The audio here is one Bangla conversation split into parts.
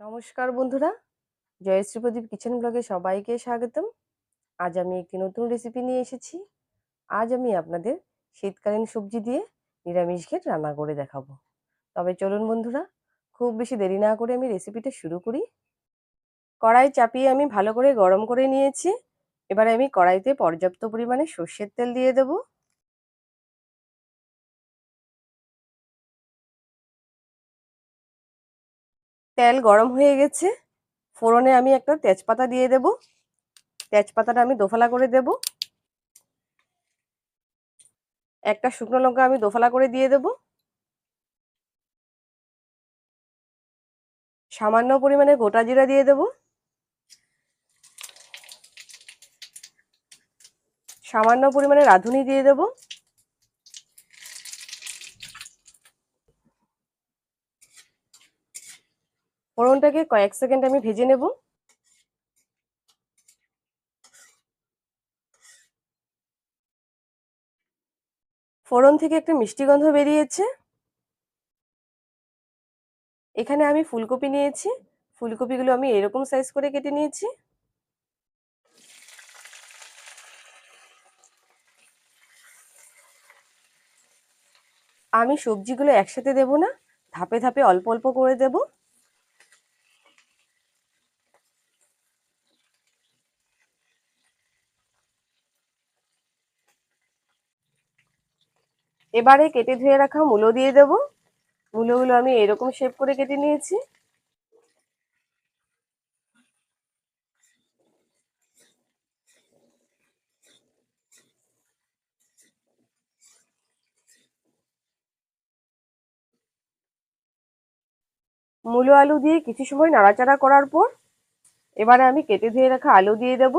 নমস্কার বন্ধুরা। জয়শ্রী প্রদীপ কিচেন ব্লগে সবাইকে স্বাগতম। আজ আমি একটি নতুন রেসিপি নিয়ে এসেছি। আজ আমি আপনাদের শীতকালীন সবজি দিয়ে নিরামিষ ঘেট রান্না করে দেখাবো। তবে চলুন বন্ধুরা, খুব বেশি দেরি না করে আমি রেসিপিটা শুরু করি। কড়াই চাপিয়ে আমি ভালো করে গরম করে নিয়েছি। এবারে আমি কড়াইতে পর্যাপ্ত পরিমাণে সর্ষের তেল দিয়ে দেব। তেল গরম হয়ে গেছে। ফোড়নে আমি একটা তেজপাতা দিয়ে দেব। তেজপাতাটা আমি দোফালা করে দেব। একটা শুকনো লঙ্কা আমি দোফালা করে দিয়ে দেব। সামান্য পরিমাণে গোটা জিরা দিয়ে দেব। সামান্য পরিমাণে রাঁধুনি দিয়ে দেব। ফোড়নটাকে কয়েক সেকেন্ড আমি ভেজে নেব। ফোড়ন থেকে একটা মিষ্টি গন্ধ বেরিয়েছে। এখানে আমি ফুলকপি নিয়েছি। ফুলকপিগুলো আমি এরকম সাইজ করে কেটে নিয়েছি। আমি সবজিগুলো একসাথে দেব না, ধাপে ধাপে অল্প অল্প করে দেব। এবারে কেটে ধুয়ে রাখা মূলো দিয়ে দেব। মূলোগুলো আমি এরকম শেপ করে কেটে নিয়েছি। মূলো আলু দিয়ে কিছু সময় নাড়াচাড়া করার পর এবারে আমি কেটে ধুয়ে রাখা আলু দিয়ে দেব।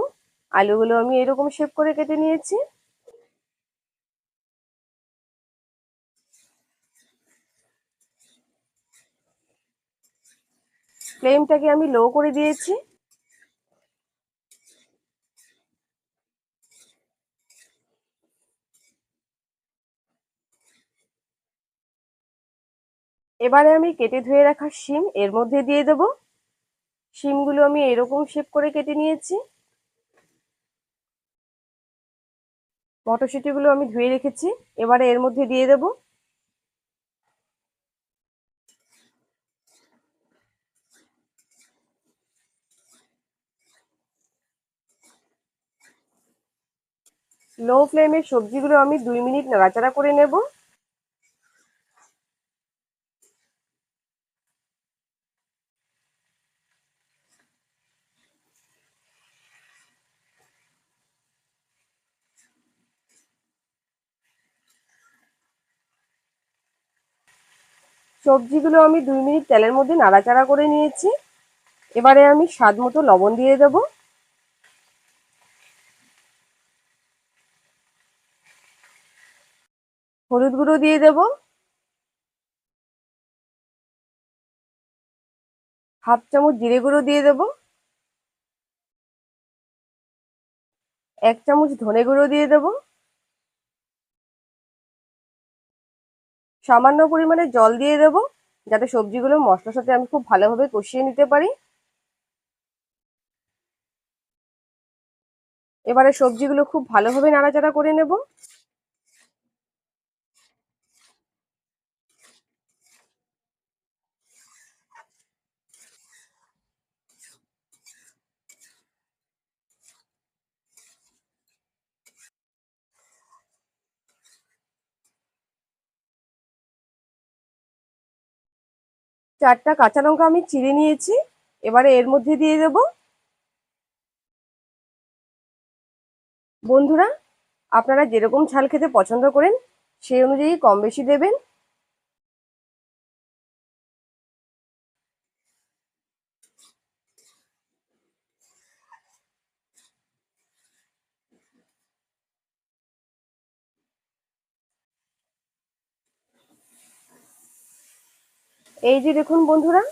আলুগুলো আমি এরকম শেপ করে কেটে নিয়েছি। ফ্লেমটাকে আমি লো করে দিয়েছি। এবারে আমি কেটে ধুয়ে রাখা শিম, এর মধ্যে দিয়ে দেব। শিমগুলো আমি এরকম শেপ করে কেটে নিয়েছি। মটরশুঁটিগুলো আমি ধুয়ে রেখেছি। এবারে এর মধ্যে দিয়ে দেব লো ফ্লেমে সবজিগুলো আমি দুই মিনিট নাড়াচাড়া করে নেব। সবজিগুলো আমি দুই মিনিট তেলের মধ্যে নাড়াচাড়া করে নিয়েছি। এবারে আমি স্বাদ মতো লবণ দিয়ে দেব। হলুদ গুঁড়ো দিয়ে দেব। হাফ চামচ জিরে গুঁড়ো দিয়ে দেব। এক চামচ ধনে গুঁড়ো দিয়ে দেব। সামান্য পরিমাণে জল দিয়ে দেব, যাতে সবজিগুলো মশলার সাথে আমি খুব ভালোভাবে কষিয়ে নিতে পারি। এবারে সবজিগুলো খুব ভালোভাবে নাড়াচাড়া করে নেব। চারটা কাঁচা লঙ্কা আমি চিড়ে নিয়েছি, এবারে এর মধ্যে দিয়ে দেব। বন্ধুরা, আপনারা যেরকম ঝাল খেতে পছন্দ করেন, সেই অনুযায়ী কম বেশি দেবেন। এই যে দেখুন বন্ধুরা,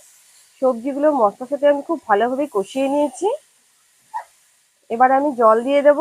সবজিগুলো মশলার সাথে আমি খুব ভালোভাবে কষিয়ে নিয়েছি। এবার আমি জল দিয়ে দেব।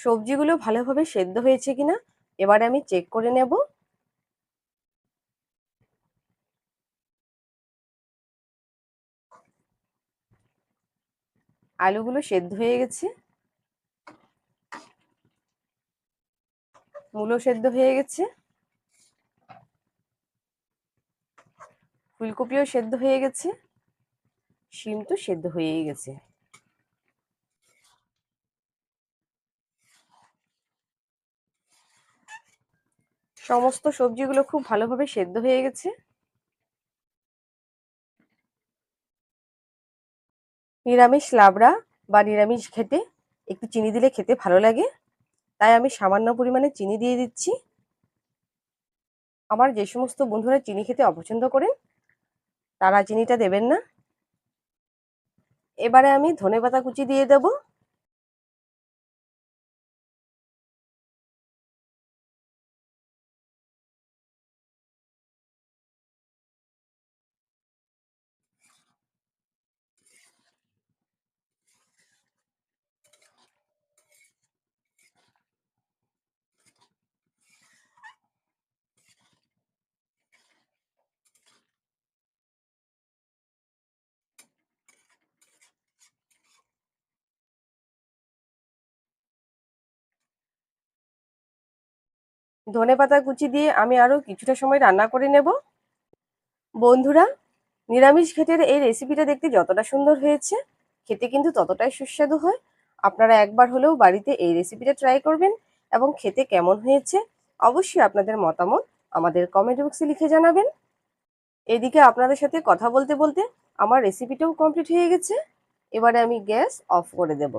সবজিগুলো ভালোভাবে সেদ্ধ হয়েছে কিনা, এবারে আমি চেক করে নেব। আলুগুলো সেদ্ধ হয়ে গেছে। মূলো সেদ্ধ হয়ে গেছে। ফুলকপিও সেদ্ধ হয়ে গেছে। শিম তো সেদ্ধ হয়েই গেছে। সমস্ত সবজিগুলো খুব ভালোভাবে সেদ্ধ হয়ে গেছে। নিরামিষ লাবড়া বা নিরামিষ খেতে একটু চিনি দিলে খেতে ভালো লাগে। তাই আমি সামান্য পরিমাণে চিনি দিয়ে দিচ্ছি। আমার যে সমস্ত বন্ধুরা চিনি খেতে অপছন্দ করেন, তারা চিনিটা দেবেন না। এবারে আমি ধনে পাতা কুচি দিয়ে দেব। ধনে পাতা কুচি দিয়ে আমি আরও কিছুটা সময় রান্না করে নেব। বন্ধুরা, নিরামিষ ঘেটের এই রেসিপিটা দেখতে যতটা সুন্দর হয়েছে, খেতে কিন্তু ততটাই সুস্বাদু হয়। আপনারা একবার হলেও বাড়িতে এই রেসিপিটা ট্রাই করবেন এবং খেতে কেমন হয়েছে অবশ্যই আপনাদের মতামত আমাদের কমেন্ট বক্সে লিখে জানাবেন। এদিকে আপনাদের সাথে কথা বলতে বলতে আমার রেসিপিটাও কমপ্লিট হয়ে গেছে। এবারে আমি গ্যাস অফ করে দেবো।